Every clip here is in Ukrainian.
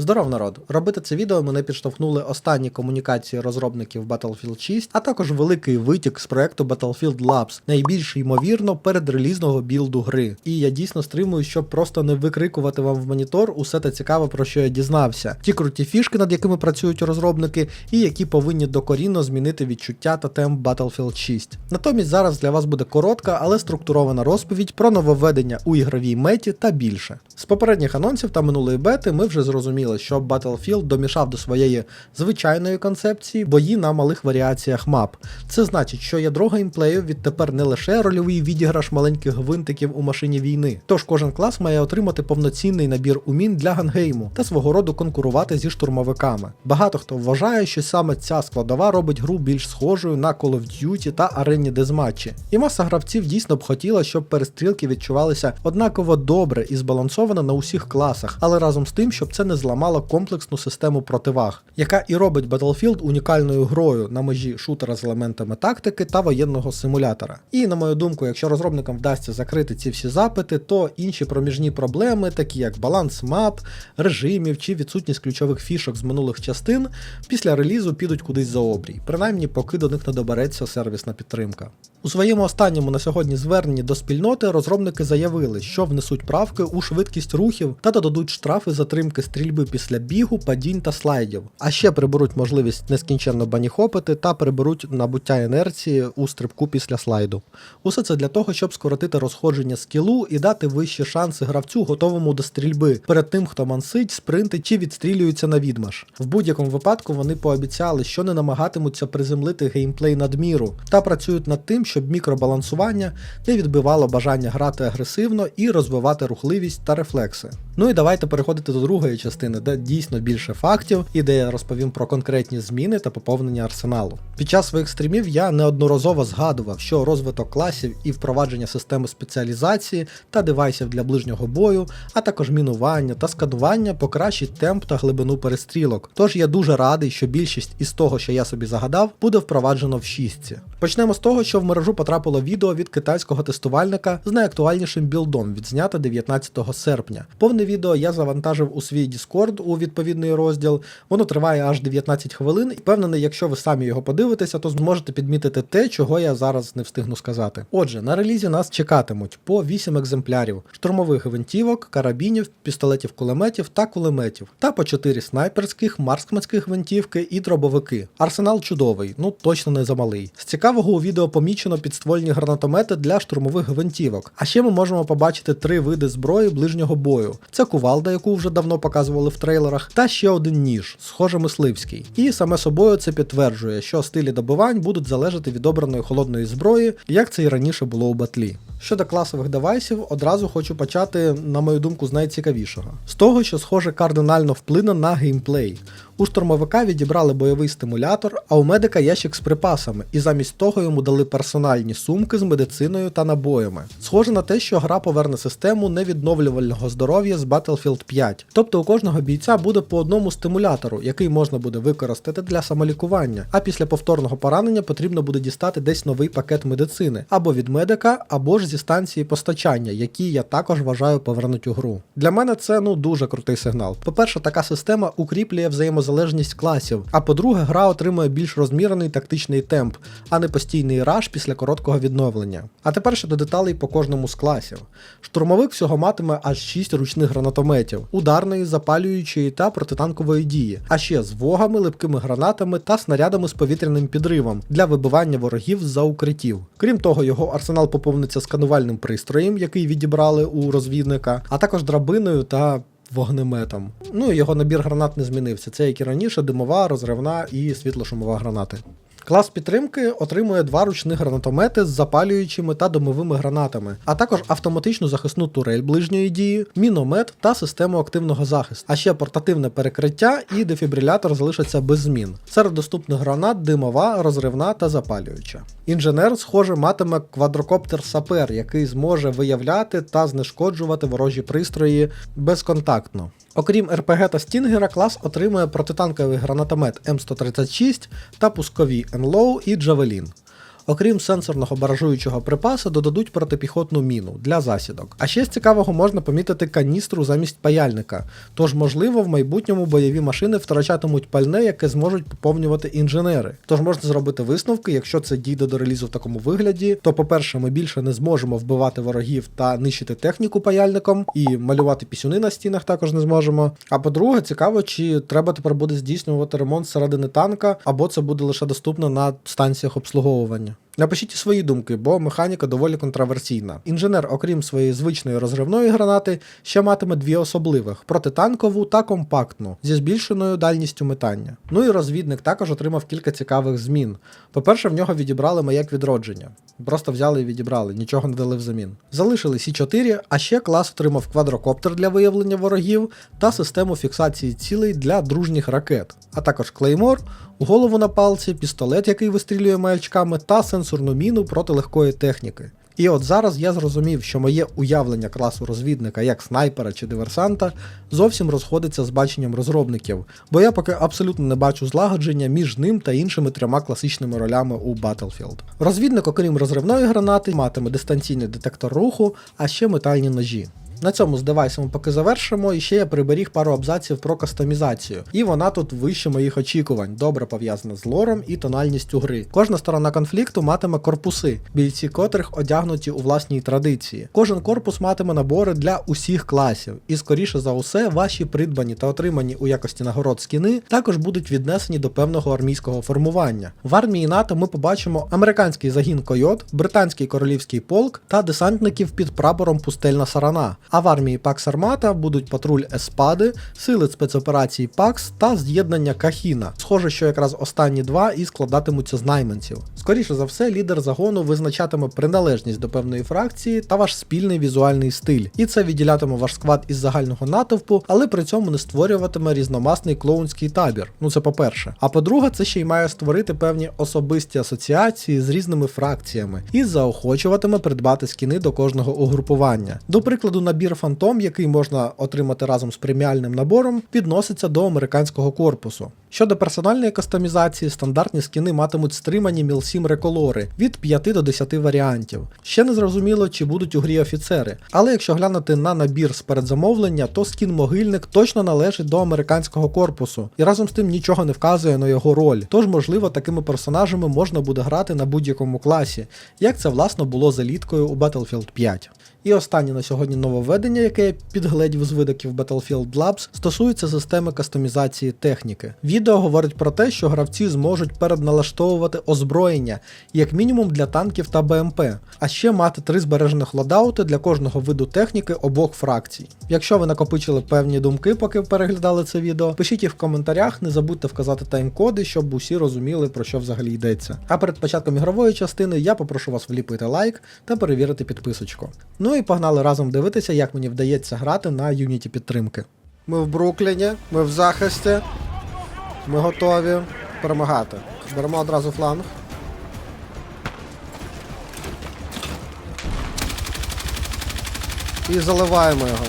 Здоров народ! Робити це відео мене підштовхнули останні комунікації розробників Battlefield 6, а також великий витік з проекту Battlefield Labs, найбільш ймовірно передрелізного білду гри. І я дійсно стримую, щоб просто не викрикувати вам в монітор усе те цікаве, про що я дізнався. Ті круті фішки, над якими працюють розробники, і які повинні докорінно змінити відчуття та темп Battlefield 6. Натомість зараз для вас буде коротка, але структурована розповідь про нововведення у ігровій меті та більше. З попередніх анонсів та минулої бети ми вже зрозуміли, що Battlefield домішав до своєї звичайної концепції бої на малих варіаціях мап. Це значить, що ядро геймплею відтепер не лише рольовий відіграш маленьких гвинтиків у машині війни. Тож кожен клас має отримати повноцінний набір умін для гангейму та свого роду конкурувати зі штурмовиками. Багато хто вважає, що саме ця складова робить гру більш схожою на Call of Duty та аренні дезматчі. І маса гравців дійсно б хотіла, щоб перестрілки відчувалися однаково добре і збалансовано на усіх класах, але разом з тим, щоб це не зламало комплексну систему противаг, яка і робить Battlefield унікальною грою на межі шутера з елементами тактики та воєнного симулятора. І на мою думку, якщо розробникам вдасться закрити ці всі запити, то інші проміжні проблеми, такі як баланс мап, режимів чи відсутність ключових фішок з минулих частин, після релізу підуть кудись за обрій, принаймні поки до них не добереться сервісна підтримка. У своєму останньому на сьогодні зверненні до спільноти розробники заявили, що внесуть правки у швидкість рухів та додадуть штрафи затримки стрільби після бігу, падінь та слайдів. А ще приберуть можливість нескінченно баніхопити та приберуть набуття інерції у стрибку після слайду. Усе це для того, щоб скоротити розходження скілу і дати вищі шанси гравцю, готовому до стрільби, перед тим, хто мансить, спринтить чи відстрілюється на відмаш. В будь-якому випадку вони пообіцяли, що не намагатимуться приземлити геймплей надміру та працюють над тим, щоб мікробалансування не відбивало бажання грати агресивно і розвивати рухливість та рефлекси. Ну і давайте переходити до другої частини, де дійсно більше фактів і де я розповім про конкретні зміни та поповнення арсеналу. Під час своїх стрімів я неодноразово згадував, що розвиток класів і впровадження системи спеціалізації та девайсів для ближнього бою, а також мінування та сканування покращить темп та глибину перестрілок. Тож я дуже радий, що більшість із того, що я собі загадав, буде впроваджено в шістці. Почнемо з того, що в мережу потрапило відео від китайського тестувальника з найактуальнішим білдом, відзнято 19 серпня. Повне відео я завантажив у свій Discord у відповідний розділ. Воно триває аж 19 хвилин, і впевнений, якщо ви самі його подивитеся, то зможете підмітити те, чого я зараз не встигну сказати. Отже, на релізі нас чекатимуть по 8 екземплярів штурмових гвинтівок, карабінів, пістолетів кулеметів та кулеметів, та по 4 снайперських, марксманських гвинтівки і дробовики. Арсенал чудовий, ну точно не замалий. З цікавого у відео помічено підствольні гранатомети для штурмових гвинтівок. А ще ми можемо побачити три види зброї ближнього бою: це кувалда, яку вже давно показували в трейлерах, та ще один ніж, схоже мисливський. І саме собою це підтверджує, що стилі добивань будуть залежати від обраної холодної зброї, як це і раніше було у батлі. Щодо класових девайсів, одразу хочу почати, на мою думку, з найцікавішого. З того, що схоже кардинально вплине на геймплей. У штурмовика відібрали бойовий стимулятор, а у медика ящик з припасами, і замість того йому дали персональні сумки з медициною та набоями. Схоже на те, що гра поверне систему невідновлювального здоров'я з Battlefield 5. Тобто у кожного бійця буде по одному стимулятору, який можна буде використати для самолікування. А після повторного поранення потрібно буде дістати десь новий пакет медицини або від медика, або ж зі станції постачання, які я також вважаю повернуть у гру. Для мене це ну дуже крутий сигнал. По-перше, така система укріплює взаємозалежність класів. А по-друге, гра отримує більш розмірений тактичний темп, а не постійний раш після короткого відновлення. А тепер щодо деталей по кожному з класів. Штурмовик всього матиме аж 6 ручних гранатометів, ударної, запалюючої та протитанкової дії, а ще з вогами, липкими гранатами та снарядами з повітряним підривом для вибивання ворогів з-за укриттів. Крім того, його арсенал поповниться сканувальним пристроєм, який відібрали у розвідника, а також драбиною та вогнеметом. Ну його набір гранат не змінився. Це як і раніше, димова, розривна і світлошумова гранати. Клас підтримки отримує два ручних гранатомети з запалюючими та домовими гранатами, а також автоматичну захисну турель ближньої дії, міномет та систему активного захисту. А ще портативне перекриття і дефібрилятор залишаться без змін. Серед доступних гранат димова, розривна та запалююча. Інженер, схоже, матиме квадрокоптер Сапер, який зможе виявляти та знешкоджувати ворожі пристрої безконтактно. Окрім РПГ та Стінгера, клас отримує протитанковий гранатомет М136 та пускові НЛОУ і Джавелін. Окрім сенсорного баражуючого припасу, додадуть протипіхотну міну для засідок. А ще з цікавого можна помітити каністру замість паяльника. Тож, можливо, в майбутньому бойові машини втрачатимуть пальне, яке зможуть поповнювати інженери. Тож можна зробити висновки, якщо це дійде до релізу в такому вигляді, то, по-перше, ми більше не зможемо вбивати ворогів та нищити техніку паяльником, і малювати пісюни на стінах також не зможемо. А по-друге, цікаво, чи треба тепер буде здійснювати ремонт середини танка, або це буде лише доступно на станціях обслуговування. Напишіть свої думки, бо механіка доволі контроверсійна. Інженер, окрім своєї звичної розривної гранати, ще матиме дві особливих: протитанкову та компактну зі збільшеною дальністю метання. Ну і розвідник також отримав кілька цікавих змін. По-перше, в нього відібрали маяк відродження. Просто взяли і відібрали, нічого не дали взамін. Залишили Сі 4 а ще клас отримав квадрокоптер для виявлення ворогів та систему фіксації цілей для дружніх ракет, а також клеймор, голову на палці, пістолет, який вистрілює маячками, та сенсорну міну проти легкої техніки. І от зараз я зрозумів, що моє уявлення класу розвідника як снайпера чи диверсанта зовсім розходиться з баченням розробників, бо я поки абсолютно не бачу злагодження між ним та іншими трьома класичними ролями у Battlefield. Розвідник, окрім розривної гранати, матиме дистанційний детектор руху, а ще метальні ножі. На цьому з девайсом поки завершимо, і ще я приберіг пару абзаців про кастомізацію. І вона тут вище моїх очікувань, добре пов'язана з лором і тональністю гри. Кожна сторона конфлікту матиме корпуси, бійці котрих одягнуті у власній традиції. Кожен корпус матиме набори для усіх класів, і скоріше за усе, ваші придбані та отримані у якості нагород скіни також будуть віднесені до певного армійського формування. В армії НАТО ми побачимо американський загін Койот, британський королівський полк та десантників під прапором Пустельна Сарана. А в армії Пакс Армата будуть патруль Еспади, сили спецоперацій Пакс та з'єднання Кахіна. Схоже, що якраз останні два і складатимуться з найманців. Скоріше за все, лідер загону визначатиме приналежність до певної фракції та ваш спільний візуальний стиль. І це відділятиме ваш сквад із загального натовпу, але при цьому не створюватиме різномасний клоунський табір. Ну це по-перше. А по-друге, це ще й має створити певні особисті асоціації з різними фракціями і заохочуватиме придбати скіни до кожного угрупування. До прикладу, набір Фантом, який можна отримати разом з преміальним набором, відноситься до американського корпусу. Щодо персональної кастомізації, стандартні скіни матимуть стримані мілсім реколори від 5 до 10 варіантів. Ще не зрозуміло, чи будуть у грі офіцери, але якщо глянути на набір з передзамовлення, то скін могильник точно належить до американського корпусу, і разом з тим нічого не вказує на його роль. Тож, можливо, такими персонажами можна буде грати на будь-якому класі, як це власно було за літкою у Battlefield 5. І останнє на сьогодні нововведення, яке я підгледів з видаків Battlefield Labs, стосується системи кастомізації техніки. Відео говорить про те, що гравці зможуть передналаштовувати озброєння, як мінімум для танків та БМП, а ще мати три збережених лодаути для кожного виду техніки обох фракцій. Якщо ви накопичили певні думки, поки переглядали це відео, пишіть їх в коментарях, не забудьте вказати тайм-коди, щоб усі розуміли, про що взагалі йдеться. А перед початком ігрової частини я попрошу вас вліпити лайк та перевірити підписочку. Ну і погнали разом дивитися, як мені вдається грати на юніті підтримки. Ми в Брукліні, ми в захисті, ми готові перемагати. Беремо одразу фланг. І заливаємо його.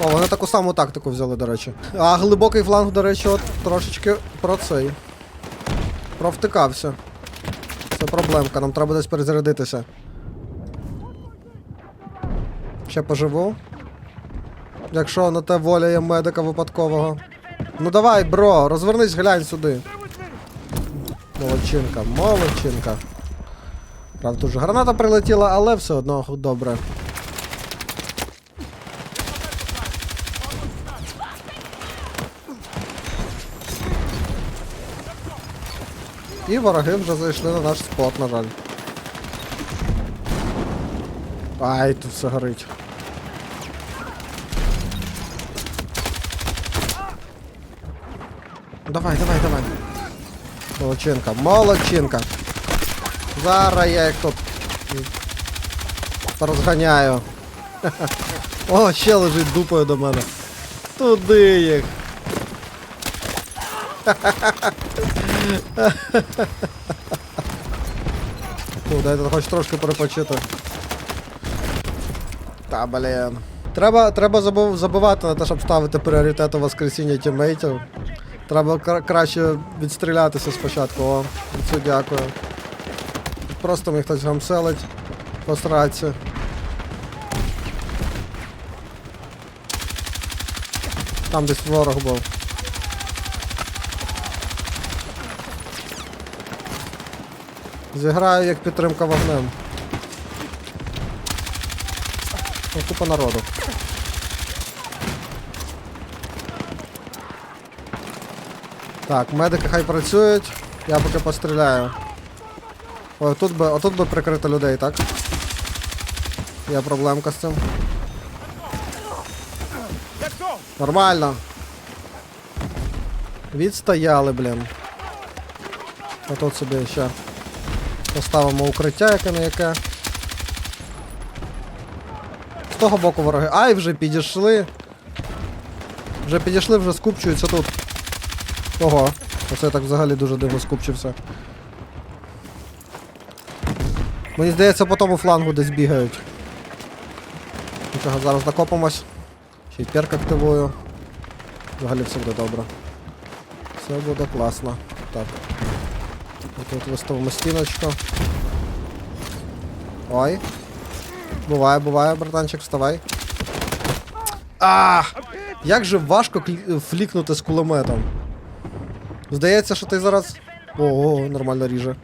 О, вони таку саму тактику взяли, до речі. А глибокий фланг, до речі, от трошечки про цей. Провтикався. Це проблемка, нам треба десь перезарядитися. Ще поживу. Якщо на те воля є медика випадкового. Ну давай, бро, розвернись, глянь сюди. Молодчинка, молодчинка. Правда, дуже граната прилетіла, але все одно добре. І вороги вже зайшли на наш спот, на жаль. Ай, тут все горить. Давай, давай, давай. Молодчинка, молодчинка. Зараз я їх тут розганяю. О, ще лежить дупою до мене. Туди їх. Ну, дайте хоч трошки перепочити. Та, блін. Треба, треба забив, забивати на те, щоб ставити пріоритет у воскресіння тіммейтів. Треба кра- краще відстрілятися спочатку. О, це дякую. Просто мені хтось гамселить. Посраці. Там десь ворог був. Зіграю як підтримка вогнем. О, купа народу. Так, медики хай працюють. Я поки постріляю. Ой, тут би, отут би прикрити людей, так? Є проблемка з цим. Нормально. Відстояли, блін. А тут собі ще поставимо укриття, яке не яке. З того боку вороги. Ай, вже підійшли. Вже підійшли, вже скупчуються тут. Ого, оце так взагалі дуже дивно скупчився. Мені здається, по тому флангу десь бігають. Нічого, зараз накопимось. Ще й перк активую. Взагалі все буде добре. Все буде класно. Так. Тут виставимо стіночку. Ой. Буває, буває, братанчик, вставай. А! Як же важко флікнути з кулеметом. Здається, що ти зараз. Ого, нормально ріже.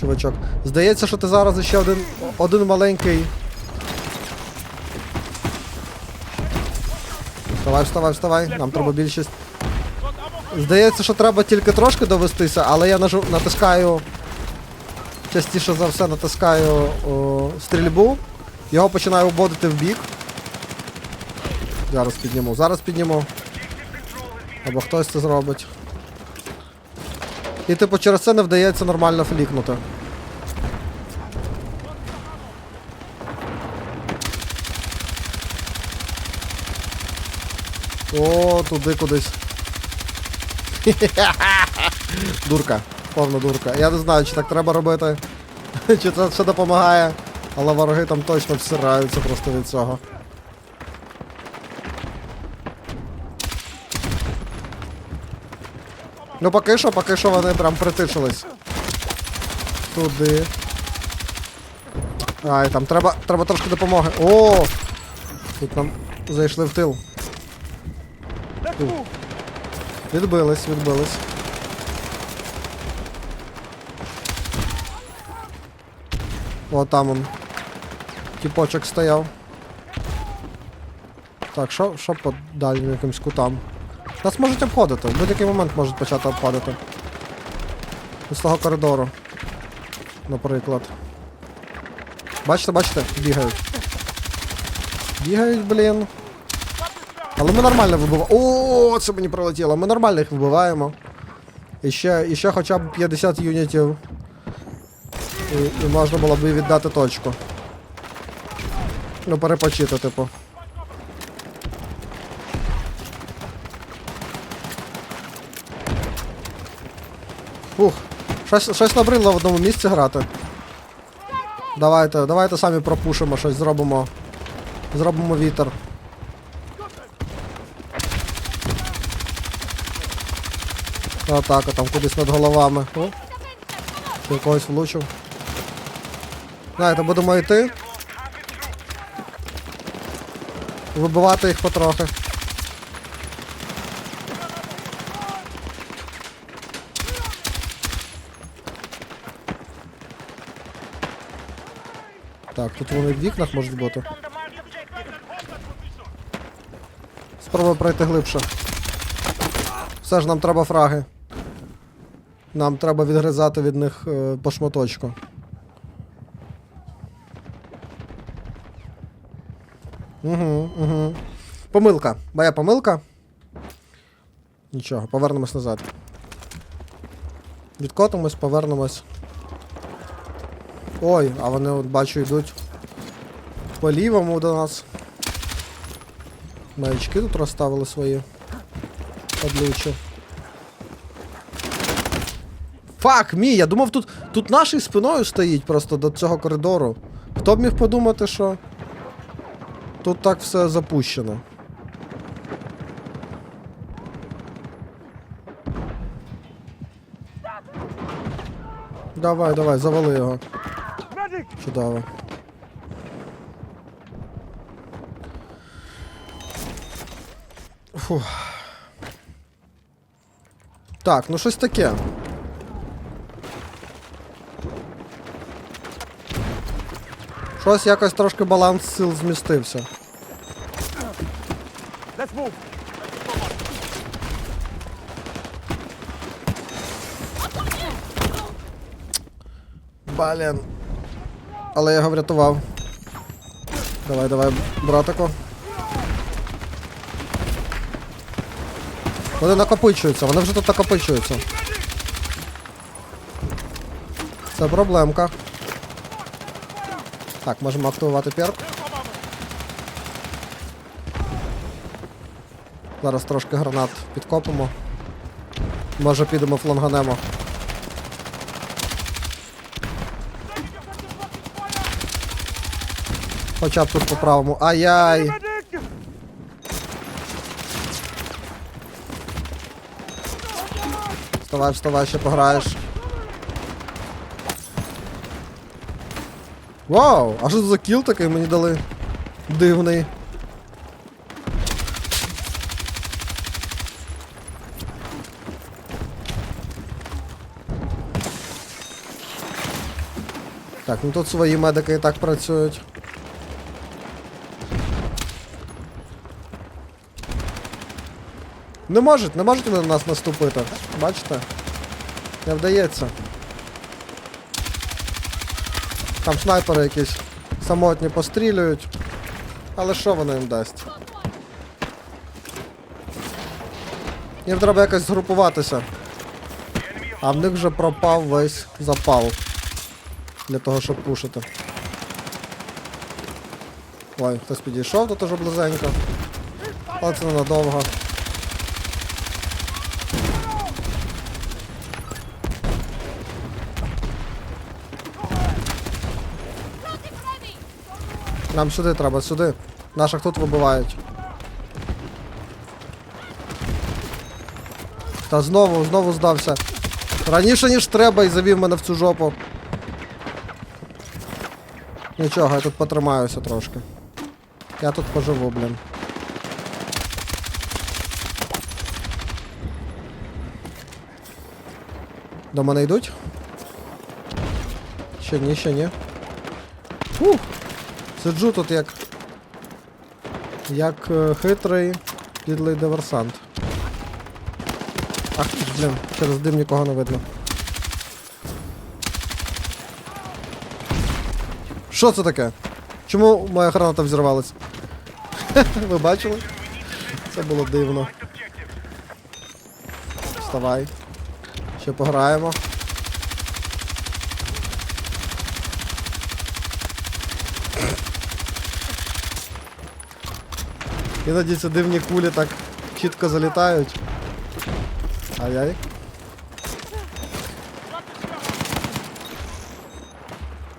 Чувачок. Здається, що ти зараз ще один, один маленький. Вставай, вставай, вставай. Нам треба більшість. Здається, що треба тільки трошки довестися, але я нажу, натискаю. Частіше за все натискаю о, стрільбу. Його починаю обводити в бік. Зараз підніму, зараз підніму. Або хтось це зробить. І типу через це не вдається нормально флікнути. О, туди кудись. Дурка, повна дурка. Я не знаю, чи так треба робити, чи це все допомагає, але вороги там точно всираються просто від цього. Ну поки що, поки що вони прям притишились. Туди. Ай, там треба, треба трошки допомоги. О! Тут нам зайшли в тил. Ух. Відбились, відбились. О, там он. Тіпочок стояв. Так, що, що по дальнім якимсь кутам? Нас можуть обходити, в будь-який момент можуть почати обходити. З того коридору. Наприклад. Бачите, бачите? Бігають. Бігають, блін. Але ми нормально вибиваємо. О, це мені прилетіло. Ми нормально їх вибиваємо. І ще, і ще хоча б 50 юнітів. І, і можна було б віддати точку. Ну, перепочити, типу. Фух. Щось, щось набрило в одному місці грати. Давайте, давайте самі пропушимо щось, зробимо. Зробимо вітер. Атака там кудись над головами. О, ще когось влучив. Знаєте, будемо йти. Вибивати їх потрохи. Так, тут вони в вікнах можуть бути. Спробуй пройти глибше. Все ж нам треба фраги. Нам треба відгризати від них е, по шматочку. Угу, угу. Помилка. Моя помилка. Нічого, повернемось назад. Відкотимось, повернемось. Ой, а вони от бачу йдуть по лівому до нас. Маячки тут розставили свої. Подлючі. Фак, мій, я думав, тут, тут нашій спиною стоїть просто до цього коридору. Хто б міг подумати, що. Тут так все запущено. Давай, давай, завали його. Чудово. Фух. Так, ну щось таке. Щось якось трошки баланс сил змістився. Let's move. Блін. Але я його врятував. Давай, давай, братику. Вони накопичуються, вони вже тут накопичуються. Це проблемка. Так, можемо активувати перк. Зараз трошки гранат підкопимо. Може підемо фланганемо. Хоча б тут поправимо. Ай-яй! Вставай, вставай, ще пограєш. Вау! А що за кіл такий мені дали? Дивний. Так, ну тут свої медики і так працюють. Не можуть, не можуть на нас наступити. Бачите? Не вдається. Там снайпери якісь самотні пострілюють. Але що воно їм дасть? Їм треба якось згрупуватися. А в них вже пропав весь запал. Для того, щоб пушити. Ой, хтось підійшов тут уже близенько. Але це ненадовго. Нам сюди треба, сюди. Наших тут вибивають. Та знову, знову здався. Раніше, ніж треба, і завів мене в цю жопу. Нічого, я тут потримаюся трошки. Я тут поживу, блін. До мене йдуть? Ще ні, ще ні. Фух! Сиджу тут як. Як е, хитрий підлий диверсант. Ах, блін, через дим нікого не видно. Що це таке? Чому моя граната взірвалась? Ви бачили? Це було дивно. Вставай. Ще пограємо. Іноді ці дивні кулі так чітко залітають. Ай-яй.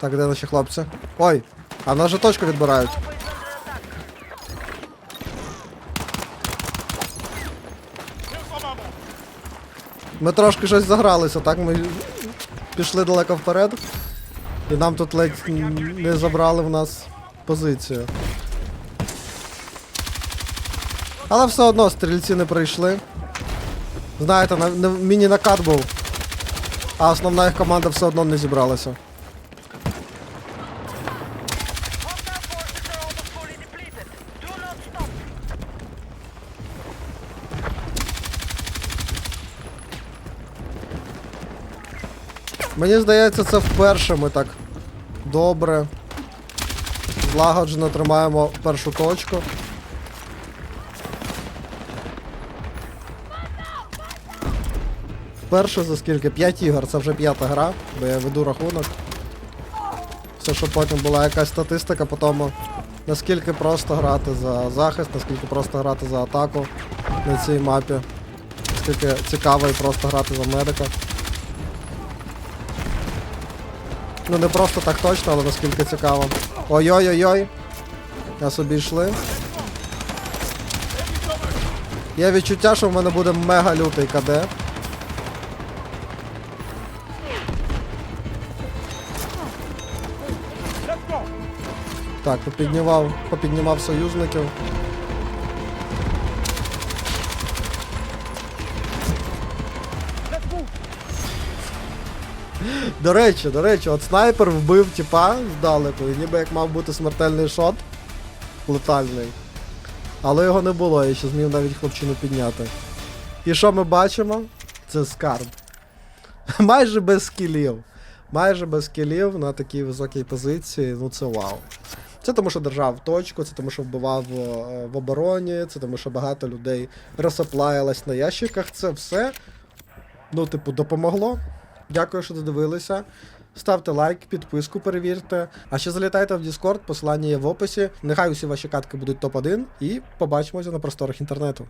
Так, де наші хлопці? Ой, а в нас же точку відбирають. Ми трошки щось загралися, так? Ми пішли далеко вперед. І нам тут ледь не забрали в нас позицію. Але все одно стрільці не прийшли. Знаєте, на, на, міні-накат був. А основна їх команда все одно не зібралася. Мені здається, це вперше ми так добре. Злагоджено тримаємо першу точку. Перше за скільки? 5 ігор, це вже п'ята гра, бо я веду рахунок. Все, щоб потім була якась статистика по тому, наскільки просто грати за захист, наскільки просто грати за атаку на цій мапі. Наскільки цікаво і просто грати за медика. Ну не просто так точно, але наскільки цікаво. Ой-ой-ой-ой. Нас обійшли. Є відчуття, що в мене буде мега лютий КД. Так, попіднімав, попіднімав союзників. До речі, до речі, от снайпер вбив тіпа здалеку, і ніби як мав бути смертельний шот летальний. Але його не було, я ще зміг навіть хлопчину підняти. І що ми бачимо? Це скарб. Майже без скілів. Майже без скілів на такій високій позиції. Ну це вау. Це тому, що держав точку, це тому, що вбивав е, в обороні, це тому, що багато людей розсоплаялось на ящиках. Це все, ну, типу, допомогло. Дякую, що додивилися. Ставте лайк, підписку перевірте. А ще залітайте в Discord, посилання є в описі. Нехай усі ваші катки будуть топ-1 і побачимося на просторах інтернету.